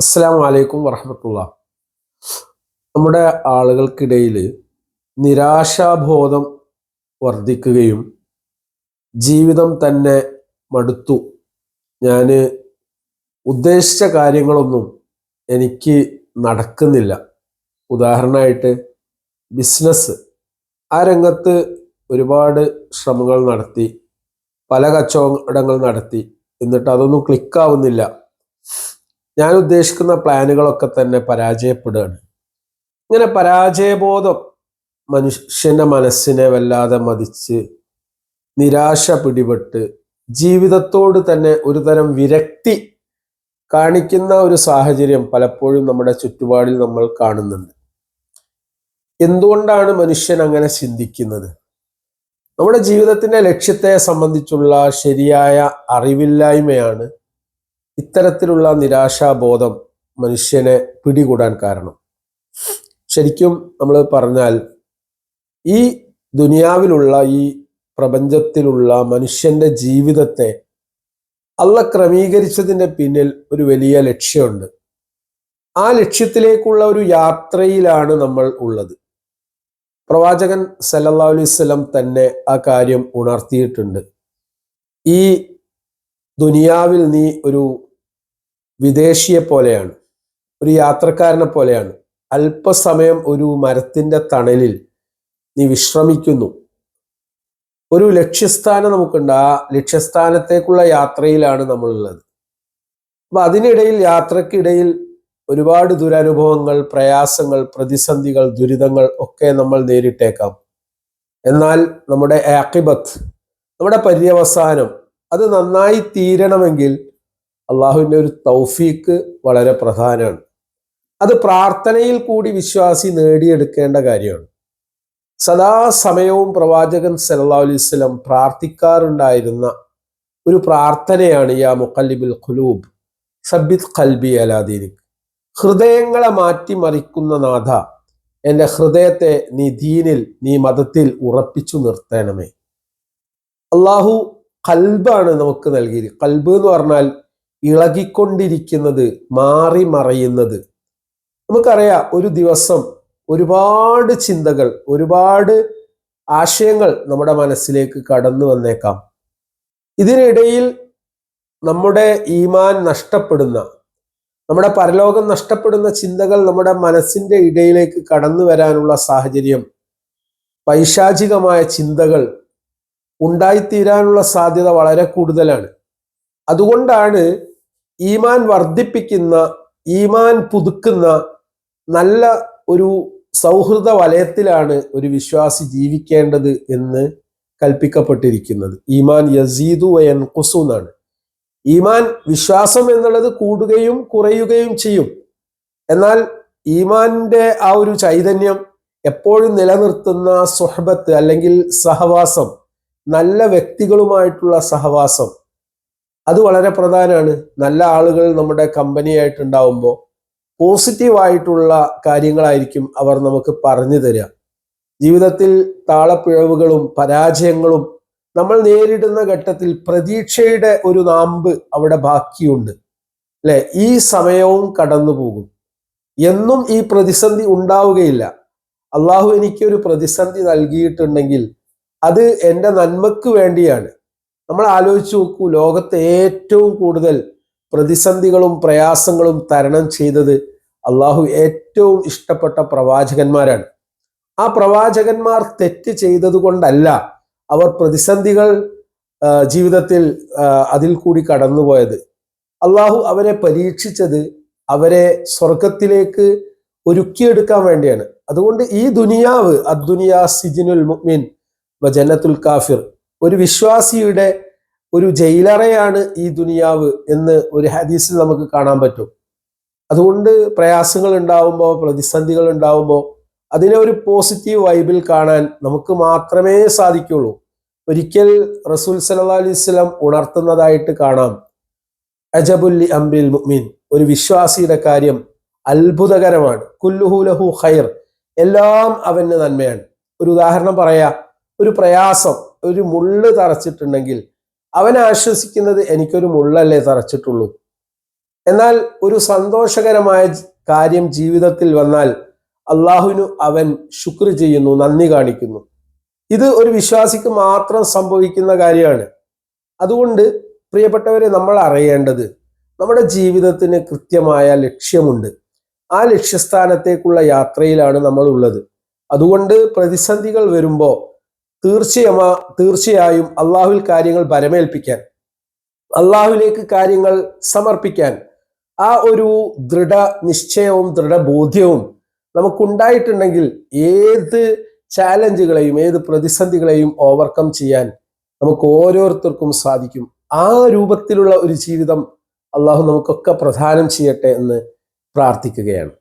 അസ്സാം വലൈക്കും വറഹമത്തുള്ള. നമ്മുടെ ആളുകൾക്കിടയിൽ നിരാശാബോധം വർദ്ധിക്കുകയും ജീവിതം തന്നെ മടുത്തു. ഞാൻ ഉദ്ദേശിച്ച കാര്യങ്ങളൊന്നും എനിക്ക് നടക്കുന്നില്ല. ഉദാഹരണമായിട്ട് ബിസിനസ് ആ രംഗത്ത് ഒരുപാട് ശ്രമങ്ങൾ നടത്തി പല കച്ചവടങ്ങൾ നടത്തി. എന്നിട്ട് അതൊന്നും ക്ലിക്കാവുന്നില്ല ഞാൻ ഉദ്ദേശിക്കുന്ന പ്ലാനുകളൊക്കെ തന്നെ പരാജയപ്പെടുകയാണ്. ഇങ്ങനെ പരാജയബോധം മനുഷ്യന്റെ മനസ്സിനെ വല്ലാതെ മതിച്ച് നിരാശ പിടിപെട്ട് ജീവിതത്തോട് തന്നെ ഒരു തരം വിരക്തി കാണിക്കുന്ന ഒരു സാഹചര്യം പലപ്പോഴും നമ്മുടെ ചുറ്റുപാടിൽ നമ്മൾ കാണുന്നുണ്ട്. എന്തുകൊണ്ടാണ് മനുഷ്യൻ അങ്ങനെ ചിന്തിക്കുന്നത്? നമ്മുടെ ജീവിതത്തിന്റെ ലക്ഷ്യത്തെ സംബന്ധിച്ചുള്ള ശരിയായ അറിവില്ലായ്മയാണ് ഇത്തരത്തിലുള്ള നിരാശാബോധം മനുഷ്യനെ പിടികൂടാൻ കാരണം. ശരിക്കും നമ്മൾ പറഞ്ഞാൽ ഈ ദുനിയാവിലുള്ള ഈ പ്രപഞ്ചത്തിലുള്ള മനുഷ്യന്റെ ജീവിതത്തെ അള്ള ക്രമീകരിച്ചതിന്റെ പിന്നിൽ ഒരു വലിയ ലക്ഷ്യമുണ്ട്. ആ ലക്ഷ്യത്തിലേക്കുള്ള ഒരു യാത്രയിലാണ് നമ്മൾ ഉള്ളത്. പ്രവാചകൻ സല്ലല്ലാ അലൈവല്ലം തന്നെ ആ കാര്യം ഉണർത്തിയിട്ടുണ്ട്. ഈ ദുനിയാവിൽ നീ ഒരു വിദേശിയെ പോലെയാണ് ഒരു യാത്രക്കാരനെ പോലെയാണ് അല്പസമയം ഒരു മരത്തിന്റെ തണലിൽ നീ വിശ്രമിക്കുന്നു. ഒരു ലക്ഷ്യസ്ഥാനം നമുക്കുണ്ട്. ആ ലക്ഷ്യസ്ഥാനത്തേക്കുള്ള യാത്രയിലാണ് നമ്മളുള്ളത്. അപ്പൊ അതിനിടയിൽ യാത്രക്കിടയിൽ ഒരുപാട് ദുരനുഭവങ്ങൾ പ്രയാസങ്ങൾ പ്രതിസന്ധികൾ ദുരിതങ്ങൾ ഒക്കെ നമ്മൾ നേരിട്ടേക്കാം. എന്നാൽ നമ്മുടെ ആക്കിബത്ത് നമ്മുടെ പര്യവസാനം അത് നന്നായി തീരണമെങ്കിൽ അള്ളാഹുവിന്റെ ഒരു തൗഫീക്ക് വളരെ പ്രധാനമാണ്. അത് പ്രാർത്ഥനയിൽ കൂടി വിശ്വാസി നേടിയെടുക്കേണ്ട കാര്യമാണ്. സദാസമയവും പ്രവാചകൻ സല്ലാ അലൈവലം പ്രാർത്ഥിക്കാറുണ്ടായിരുന്ന ഒരു പ്രാർത്ഥനയാണ് യാ മുക്കല്ലിബിൽ ഖുലൂബ് സബിത് ഖൽബി അലാദീനിക് ഹൃദയങ്ങളെ മാറ്റിമറിക്കുന്ന നാഥ എന്റെ ഹൃദയത്തെ നീ ദീനിൽ നീ മതത്തിൽ ഉറപ്പിച്ചു നിർത്തണമേ. അള്ളാഹു കൽബാണ് നമുക്ക് നൽകിയത്. കൽബ് എന്ന് പറഞ്ഞാൽ ഇളകിക്കൊണ്ടിരിക്കുന്നത് മാറി മറയുന്നത്. നമുക്കറിയാം ഒരു ദിവസം ഒരുപാട് ചിന്തകൾ ഒരുപാട് ആശയങ്ങൾ നമ്മുടെ മനസ്സിലേക്ക് കടന്നു വന്നേക്കാം. ഇതിനിടയിൽ നമ്മുടെ ഈമാൻ നഷ്ടപ്പെടുന്ന നമ്മുടെ പരലോകം നഷ്ടപ്പെടുന്ന ചിന്തകൾ നമ്മുടെ മനസ്സിന്റെ ഇടയിലേക്ക് കടന്നു വരാനുള്ള സാഹചര്യം പൈശാചികമായ ചിന്തകൾ ഉണ്ടായിത്തീരാനുള്ള സാധ്യത വളരെ കൂടുതലാണ്. അതുകൊണ്ടാണ് ഈമാൻ വർദ്ധിപ്പിക്കുന്ന ഈമാൻ പുതുക്കുന്ന നല്ല ഒരു സൗഹൃദ വലയത്തിലാണ് ഒരു വിശ്വാസി ജീവിക്കേണ്ടത് എന്ന് കൽപ്പിക്കപ്പെട്ടിരിക്കുന്നത്. ഈമാൻ യസീദു വയൻ കുസു എന്നാണ്. ഈമാൻ വിശ്വാസം എന്നുള്ളത് കൂടുകയും കുറയുകയും ചെയ്യും. എന്നാൽ ഈമാന്റെ ആ ഒരു ചൈതന്യം എപ്പോഴും നിലനിർത്തുന്ന സുഹബത്ത് അല്ലെങ്കിൽ സഹവാസം നല്ല വ്യക്തികളുമായിട്ടുള്ള സഹവാസം അത് വളരെ പ്രധാനമാണ്. നല്ല ആളുകൾ നമ്മുടെ കമ്പനി ആയിട്ടുണ്ടാവുമ്പോൾ പോസിറ്റീവായിട്ടുള്ള കാര്യങ്ങളായിരിക്കും അവർ നമുക്ക് പറഞ്ഞു തരിക. ജീവിതത്തിൽ താളപ്പിഴവുകളും പരാജയങ്ങളും നമ്മൾ നേരിടുന്ന ഘട്ടത്തിൽ പ്രതീക്ഷയുടെ ഒരു നാമ്പ് അവിടെ ബാക്കിയുണ്ട്. അല്ലെ? ഈ സമയവും കടന്നു പോകും എന്നും ഈ പ്രതിസന്ധി ഉണ്ടാവുകയില്ല. അള്ളാഹു എനിക്കൊരു പ്രതിസന്ധി നൽകിയിട്ടുണ്ടെങ്കിൽ അത് എന്റെ നന്മക്ക് വേണ്ടിയാണ്. നമ്മൾ ആലോചിച്ച് നോക്കൂ ലോകത്തെ ഏറ്റവും കൂടുതൽ പ്രതിസന്ധികളും പ്രയാസങ്ങളും തരണം ചെയ്തത് അള്ളാഹു ഏറ്റവും ഇഷ്ടപ്പെട്ട പ്രവാചകന്മാരാണ്. ആ പ്രവാചകന്മാർ തെറ്റ് ചെയ്തത് കൊണ്ടല്ല അവർ പ്രതിസന്ധികൾ ജീവിതത്തിൽ അതിൽ കൂടി കടന്നുപോയത്. അള്ളാഹു അവരെ പരീക്ഷിച്ചത് അവരെ സ്വർഗത്തിലേക്ക് ഒരുക്കിയെടുക്കാൻ വേണ്ടിയാണ്. അതുകൊണ്ട് ഈ ദുനിയാവ് അദ്ദുനിയാ സിജിനുൽ മുഅ്മിൻ ജന്നത്തുൽ കാഫിർ ഒരു വിശ്വാസിയുടെ ഒരു ജയിലറയാണ് ഈ ദുനിയാവ് എന്ന് ഒരു ഹദീസിൽ നമുക്ക് കാണാൻ പറ്റും. അതുകൊണ്ട് പ്രയാസങ്ങൾ ഉണ്ടാവുമ്പോൾ പ്രതിസന്ധികൾ ഉണ്ടാവുമ്പോൾ അതിനെ ഒരു പോസിറ്റീവ് വൈബിൽ കാണാൻ നമുക്ക് മാത്രമേ സാധിക്കുള്ളൂ. ഒരിക്കൽ റസൂൽ സല്ലാ അലൈഹി സ്വലം ഉണർത്തുന്നതായിട്ട് കാണാം. അജബുല്ലി അംബിൽ മുഅ്മിൻ. ഒരു വിശ്വാസിയുടെ കാര്യം അത്ഭുതകരമാണ്. കുല്ലുഹുലഹു ഖൈർ. എല്ലാം അവന് നന്മയാണ്. ഒരു ഉദാഹരണം പറയാ. ഒരു പ്രയാസം. ഒരു മുള്ള് തറച്ചിട്ടുണ്ടെങ്കിൽ അവൻ ആശ്വസിക്കുന്നത് എനിക്കൊരു മുള്ളല്ലേ തറച്ചിട്ടുള്ളൂ. എന്നാൽ ഒരു സന്തോഷകരമായ കാര്യം ജീവിതത്തിൽ വന്നാൽ അള്ളാഹുവിനു അവൻ ശുക്ർ ചെയ്യുന്നു നന്ദി കാണിക്കുന്നു. ഇത് ഒരു വിശ്വാസിക്ക് മാത്രം സംഭവിക്കുന്ന കാര്യമാണ്. അതുകൊണ്ട് പ്രിയപ്പെട്ടവരെ നമ്മൾ അറിയേണ്ടത് നമ്മുടെ ജീവിതത്തിന് കൃത്യമായ ലക്ഷ്യമുണ്ട്. ആ ലക്ഷ്യസ്ഥാനത്തേക്കുള്ള യാത്രയിലാണ് നമ്മൾ ഉള്ളത് അതുകൊണ്ട് പ്രതിസന്ധികൾ വരുമ്പോൾ തീർച്ചയമാ തീർച്ചയായും അള്ളാഹുവിൽ കാര്യങ്ങൾ ഭരമേൽപ്പിക്കാൻ അള്ളാഹുവിലേക്ക് കാര്യങ്ങൾ സമർപ്പിക്കാൻ ആ ഒരു ദൃഢ നിശ്ചയവും ദൃഢബോധ്യവും നമുക്കുണ്ടായിട്ടുണ്ടെങ്കിൽ ഏത് ചാലഞ്ചുകളെയും ഏത് പ്രതിസന്ധികളെയും ഓവർകം ചെയ്യാൻ നമുക്ക് ഓരോരുത്തർക്കും സാധിക്കും. ആ രൂപത്തിലുള്ള ഒരു ജീവിതം അള്ളാഹു നമുക്കൊക്കെ പ്രധാനം ചെയ്യട്ടെ എന്ന് പ്രാർത്ഥിക്കുകയാണ്.